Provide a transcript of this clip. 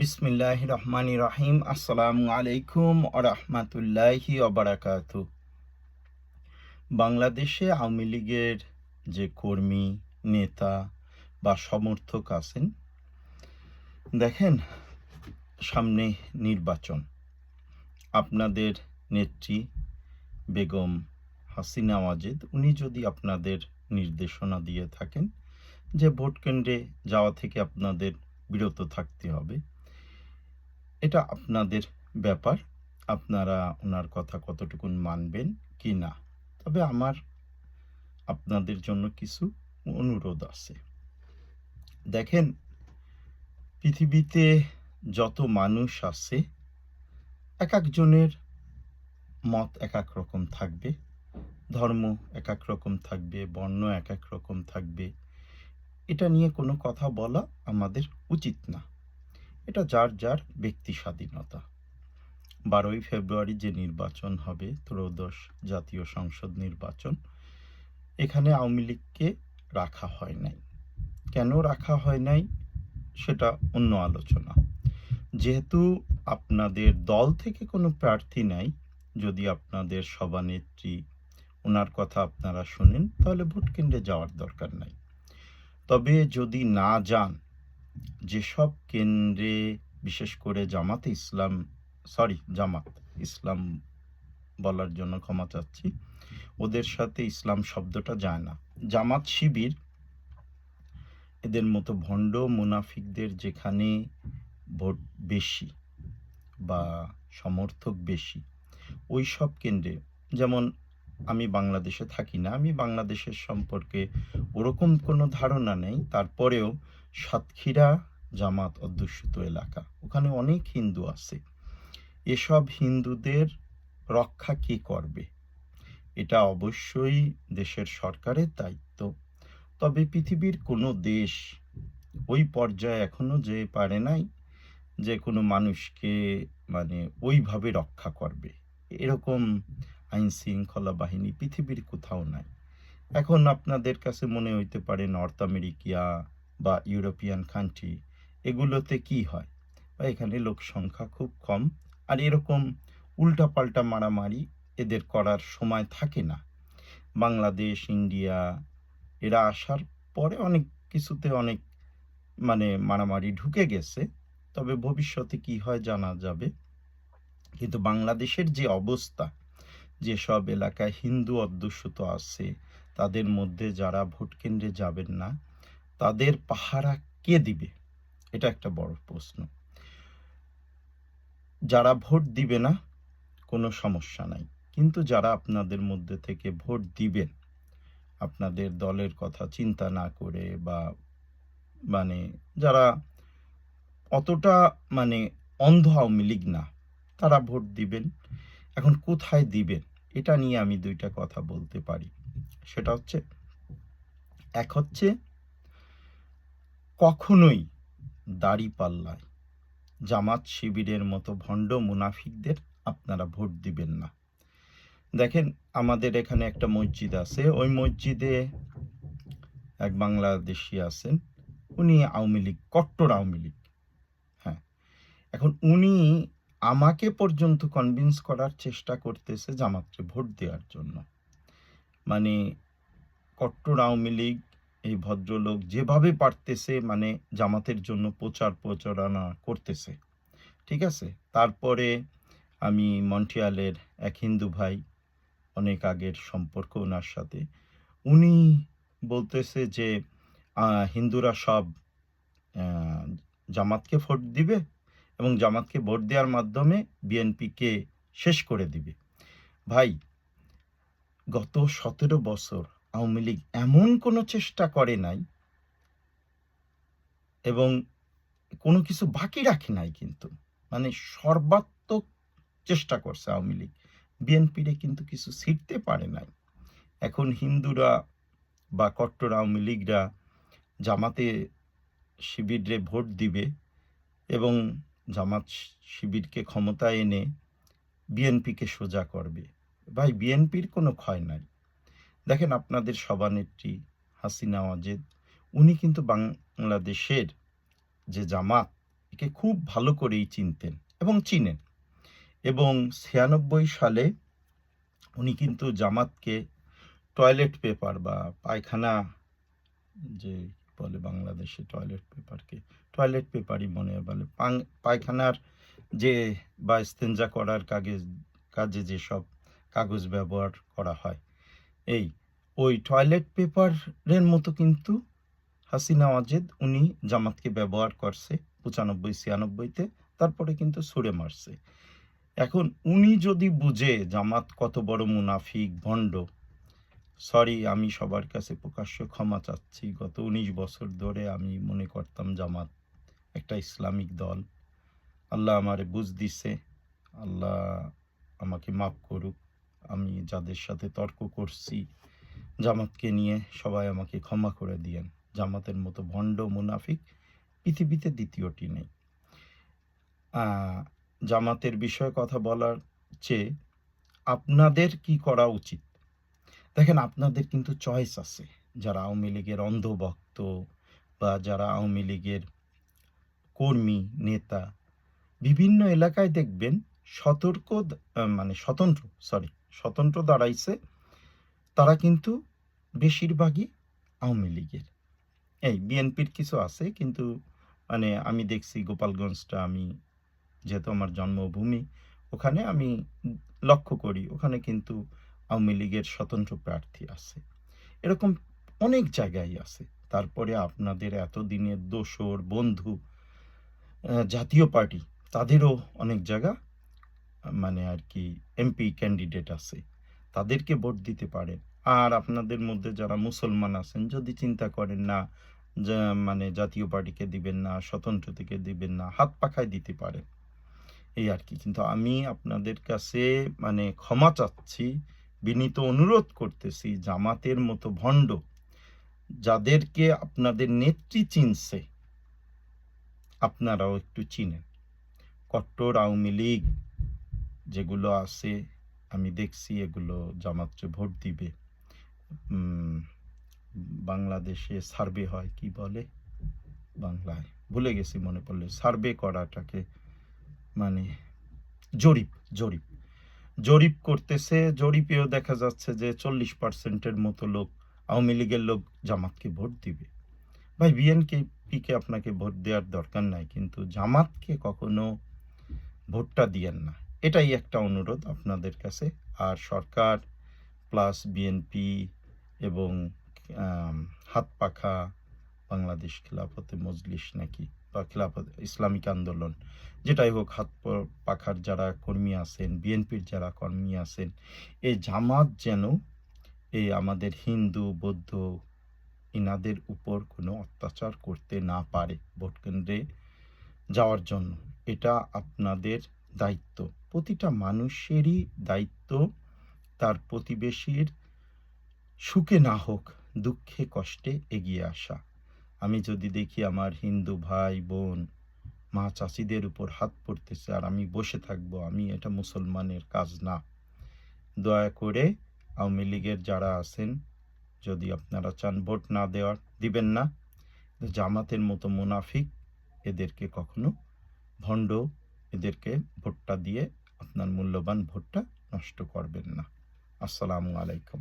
বিসমিল্লাহ রহমান রহিম। আসসালামু আলাইকুম রহমাতুল্লাহি অবরাকাত বাংলাদেশে আওয়ামী লীগের যে কর্মী, নেতা বা সমর্থক আছেন, দেখেন সামনে নির্বাচন। আপনাদের নেত্রী বেগম হাসিনা ওয়াজেদ, উনি যদি আপনাদের নির্দেশনা দিয়ে থাকেন যে ভোট কেন্দ্রে যাওয়া থেকে আপনাদের বিরত থাকতে হবে এটা আপনাদের ব্যাপার। আপনারা ওনার কথা কতটুকুন মানবেন কি না? তবে আমার আপনাদের জন্য কিছু অনুরোধ আছে। দেখেন, পৃথিবীতে যত মানুষ আছে, এক একজনের মত এক এক রকম থাকবে। ধর্ম এক এক রকম থাকবে, বর্ণ এক এক রকম থাকবে। এটা নিয়ে কোনো কথা বলা আমাদের উচিত না। এটা যার যার ব্যক্তি স্বাধীনতা। বারোই ফেব্রুয়ারি যে নির্বাচন হবে, ত্রয়োদশ জাতীয় সংসদ নির্বাচন, এখানে আওয়ামী লীগকে রাখা হয় নাই। কেন রাখা হয় নাই? সেটা অন্য আলোচনা। যেহেতু আপনাদের দল থেকে কোনো প্রার্থী নাই, যদি আপনাদের সভানেত্রী, ওনার কথা আপনারা শোনেন, তাহলে ভোট কেন্দ্রে যাওয়ার দরকার নাই। তবে যদি না যান যেসব কেন্দ্রে বিশেষ করে জামাতে ইসলাম সরি জামাত ইসলাম বলার জন্য ক্ষমা চাচ্ছি, ওদের সাথে ইসলাম শব্দটা যায় না। জামাত শিবির এদের মতো ভণ্ড মুনাফিকদের যেখানে ভোট বেশি বা সমর্থক বেশি ওই সব কেন্দ্রে। যেমন আমি বাংলাদেশে থাকি না, আমি বাংলাদেশের সম্পর্কে ওরকম কোনো ধারণা নেই। তারপরেও সাতক্ষীরা জামাত অধ্যুষিত এলাকা। ওখানে অনেক হিন্দু আছে। এসব হিন্দুদের রক্ষা কে করবে? এটা অবশ্যই দেশের সরকারের দায়িত্ব। তবে পৃথিবীর কোনো দেশ ওই পর্যায়ে এখনও যে পারে নাই যে কোনো মানুষকে মানে ওইভাবে রক্ষা করবে। এরকম আইন শৃঙ্খলা বাহিনী পৃথিবীর কোথাও নাই। এখন আপনাদের কাছে মনে হইতে পারে নর্থ আমেরিকা বা ইউরোপিয়ান কান্ট্রি এগুলোতে কি হয়? বা এখানে লোক সংখ্যা খুব কম। আর এরকম উল্টাপাল্টা মারামারি এদের করার সময় থাকে না। বাংলাদেশ, ইন্ডিয়া, এরা আসার পরে অনেক কিছুতে অনেক মানে মারামারি ঢুকে গেছে। তবে ভবিষ্যতে কি হয় জানা যাবে। কিন্তু বাংলাদেশের যে অবস্থা যেসব এলাকায় হিন্দু অধ্যুষিত আছে, তাদের মধ্যে যারা ভোট কেন্দ্রে যাবেন না তাদের পাহারা কে দিবে? এটা একটা বড় প্রশ্ন। যারা ভোট দিবে না, কোনো সমস্যা নাই। কিন্তু যারা আপনাদের মধ্যে থেকে ভোট দিবেন, আপনাদের দলের কথা চিন্তা না করে বা মানে যারা অতটা মানে অন্ধ আওয়ামী লীগ না, তারা ভোট দিবেন। এখন কোথায় দিবেন? এটা নিয়ে আমি দুইটা কথা বলতে পারি। সেটা হচ্ছে, এক হচ্ছে কখনোই দাড়ি পাল্লায়। জামাত শিবিরের মতো ভণ্ড মুনাফিকদের আপনারা ভোট দিবেন না। দেখেন, আমাদের এখানে একটা মসজিদ আছে। ওই মসজিদে এক বাংলাদেশি আছেন। উনি আওয়ামী লীগ, কট্টর আওয়ামী লীগ। হ্যাঁ এখন উনি আমাকে পর্যন্ত কনভিন্স করার চেষ্টা করতেছে জামাতকে ভোট দেওয়ার জন্য। মানে কট্টর আওয়ামী লীগ এই ভদ্রলোক যেভাবে পারতেছে মানে জামাতের জন্য প্রচার প্রচারণা করতেছে। ঠিক আছে? তারপরে আমি মন্ট্রিয়ালের এক হিন্দু ভাই, অনেক আগের সম্পর্ক ওনার সাথে, উনি বলতেছে যে হিন্দুরা সব জামাতকে ভোট দিবে এবং জামাতকে ভোট দেওয়ার মাধ্যমে বিএনপিকে শেষ করে দিবে। ভাই, গত সতেরো বছর আওয়ামী লীগ এমন কোনো চেষ্টা করে নাই এবং কোনো কিছু বাকি রাখে নাই কিন্তু। মানে সর্বাত্মক চেষ্টা করছে আওয়ামী লীগ। বিএনপিরে কিন্তু কিছু ছিটতে পারে নাই। এখন হিন্দুরা বা কট্টর আওয়ামী লীগরা জামাতে শিবিরে ভোট দিবে এবং জামাত শিবিরকে ক্ষমতায় এনে বিএনপিকে সোজা করবে। ভাই, বিএনপির কোনো ক্ষয় নাই। দেখেন আপনাদের সভানেত্রী হাসিনা ওয়াজেদ, উনি কিন্তু বাংলাদেশের যে জামাত, একে খুব ভালো করেই চিনতেন এবং চিনেন। এবং ছিয়ানব্বই সালে উনি কিন্তু জামাতকে টয়লেট পেপার বা পায়খানা যে বলে বাংলাদেশে টয়লেট পেপারকে টয়লেট পেপারই মনে হয় বলে পায়খানার যে বা স্তেঞ্জা করার কাগজ, কাজে যেসব কাগজ ব্যবহার করা হয় এই, ওই টয়লেট পেপারের মতো কিন্তু হাসিনা ওয়াজেদ উনি জামাতকে ব্যবহার করছে পঁচানব্বই ছিয়ানব্বইতে তারপরে কিন্তু ছুড়ে মারছে। এখন উনি যদি বুঝে জামাত কত বড় মুনাফিক, ভণ্ড, সরি, আমি সবার কাছে প্রকাশ্য ক্ষমা চাচ্ছি, গত উনিশ বছর ধরে আমি মনে করতাম জামাত একটা ইসলামিক দল। আল্লাহ আমারে বুঝ দিছে, আল্লাহ আমাকে মাফ করুক। আমি যাদের সাথে তর্ক করছি, জামাতকে নিয়ে সবাই আমাকে ক্ষমা করে দিয়েন। জামাতের মতো ভণ্ড মুনাফিক পৃথিবীতে দ্বিতীয়টি নেই। জামাতের বিষয়ে কথা বলার চেয়ে আপনাদের কি করা উচিত? দেখেন, আপনাদের কিন্তু চয়েস আছে। যারা আওয়ামী লীগের অন্ধভক্ত বা যারা আওয়ামী লীগের কর্মী, নেতা, বিভিন্ন এলাকায় দেখবেন সতর্ক মানে স্বতন্ত্র সরি স্বতন্ত্র দাঁড়াইছে, তারা কিন্তু বেশিরভাগই আওয়ামী লীগের। এই বিএনপির কিছু আছে, কিন্তু মানে আমি দেখছি গোপালগঞ্জটা, আমি যেহেতু আমার জন্মভূমি, ওখানে আমি লক্ষ্য করি, ওখানে কিন্তু আওয়ামী লীগের স্বতন্ত্র প্রার্থী আছে। এরকম অনেক জায়গায় আছে। তারপরে আপনাদের এতদিনের দোসর, বন্ধু জাতীয় পার্টি, তাদেরও অনেক জায়গা মানে আর কি এমপি ক্যান্ডিডেট আছে, তাদেরকে ভোট দিতে পারেন। আর আপনাদের মধ্যে যারা মুসলমান আছেন, যদি চিন্তা করেন না মানে জাতীয় পার্টিকে দিবেন না স্বতন্ত্র থেকে দিবেন না, হাত পাখায় দিতে পারেন। এই আর কি কিন্তু আমি আপনাদের কাছে মানে ক্ষমা চাচ্ছি, বিনীত অনুরোধ করতেছি, জামাতের মতো ভণ্ড, যাদেরকে আপনাদের নেত্রী চিনছে, আপনারাও একটু চিনেন। কট্টর আওয়ামী লীগ যেগুলো আছে, আমি দেখছি এগুলো জামাতকে ভোট দিবে। বাংলাদেশে সার্ভে হয় কি বলে? বাংলায়। ভুলে গেছি মনে পড়লে। সার্ভে করাটাকে মানে জরিপ জরিপ। জরিপ করতেছে, জরিপেও দেখা যাচ্ছে যে চল্লিশ পার্সেন্টের মতো লোক, আওয়ামী লীগের লোক জামাতকে ভোট দিবে। ভাই বিএনপিকে আপনাকে ভোট দেওয়ার দরকার নাই, কিন্তু জামাতকে কখনো ভোটটা দিয়েন না। এটাই একটা অনুরোধ আপনাদের কাছে। আর সরকার প্লাস বিএনপি এবং হাত পাখা বাংলাদেশ খেলাফতে মজলিস নাকি বা খেলাফত, ইসলামিক আন্দোলন, যেটাই হোক হাত পাখার যারা কর্মী আছেন, বিএনপির যারা কর্মী আছেন এই জামাত যেন এই আমাদের হিন্দু, বৌদ্ধ ইনাদের উপর কোনো অত্যাচার করতে না পারে ভোট কেন্দ্রে যাওয়ার জন্য। এটা আপনাদের দায়িত্ব। প্রতিটা মানুষেরই দায়িত্ব তার প্রতিবেশীর সুখে না হোক, দুঃখে, কষ্টে এগিয়ে আসা। আমি যদি দেখি আমার হিন্দু ভাই, বোন, মা চাষিদের উপর হাত পড়তেছে আর আমি বসে থাকব, আমি এটা মুসলমানের কাজ না। দয়া করে আওয়ামী লীগের যারা আছেন, যদি আপনারা চান ভোট না দেওয়ার, দিবেন না। জামাতের মতো মুনাফিক এদেরকে কখনো ভণ্ড এদেরকে ভোটটা দিয়ে আপনার মূল্যবান ভোটটা নষ্ট করবেন না। আসসালামু আলাইকুম।